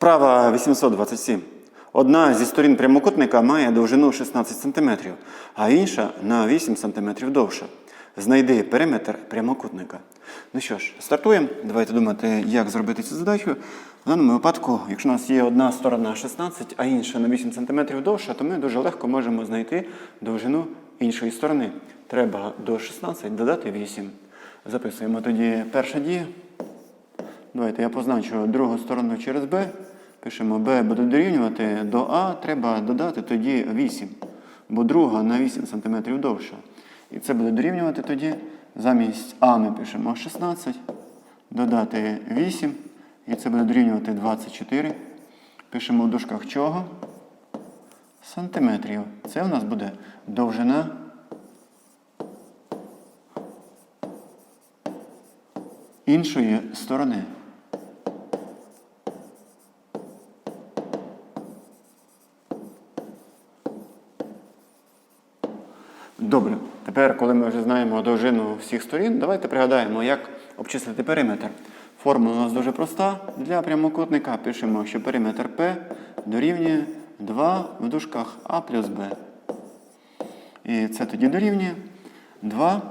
Вправа 827. Одна зі сторін прямокутника має довжину 16 см, а інша на 8 см довша. Знайди периметр прямокутника. Ну що ж, стартуємо. Давайте думати, як зробити цю задачу. В даному випадку, якщо у нас є одна сторона 16, а інша на 8 см довша, то ми дуже легко можемо знайти довжину іншої сторони. Треба до 16 додати 8. Записуємо тоді перша дія. Давайте я позначу другу сторону через b. Пишемо b буде дорівнювати до А, треба додати тоді 8. Бо друга на 8 см довша. І це буде дорівнювати тоді. Замість А ми пишемо 16, додати 8. І це буде дорівнювати 24. Пишемо в дужках чого? Сантиметрів. Це в нас буде довжина іншої сторони. Добре. Тепер, коли ми вже знаємо довжину всіх сторін, давайте пригадаємо, як обчислити периметр. Формула у нас дуже проста. Для прямокутника пишемо, що периметр P дорівнює 2 в дужках А плюс Б. І це тоді дорівнює 2,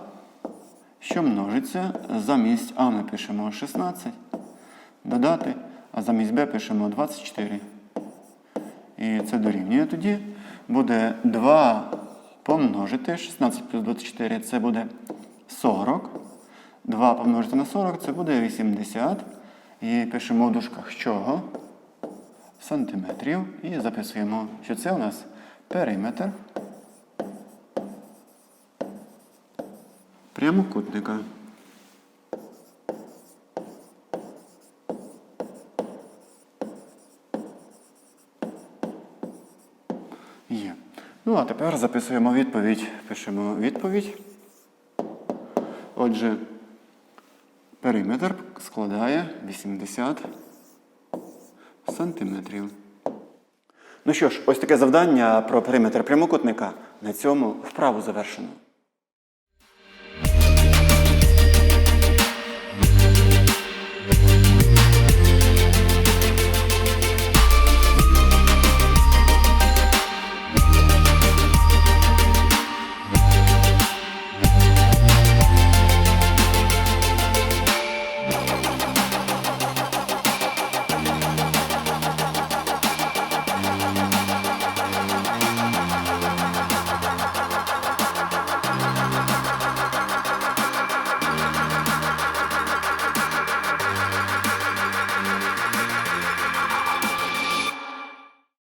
що множиться. Замість А ми пишемо 16, додати, а замість Б пишемо 24. І це дорівнює тоді. Буде 2 помножити 16 плюс 24 це буде 40. 2 помножити на 40 це буде 80. І пишемо в дужках чого? Сантиметрів. І записуємо, що це у нас периметр прямокутника. Є. Ну, а тепер записуємо відповідь. Пишемо відповідь. Отже, периметр складає 80 сантиметрів. Ну що ж, ось таке завдання про периметр прямокутника. На цьому вправу завершено.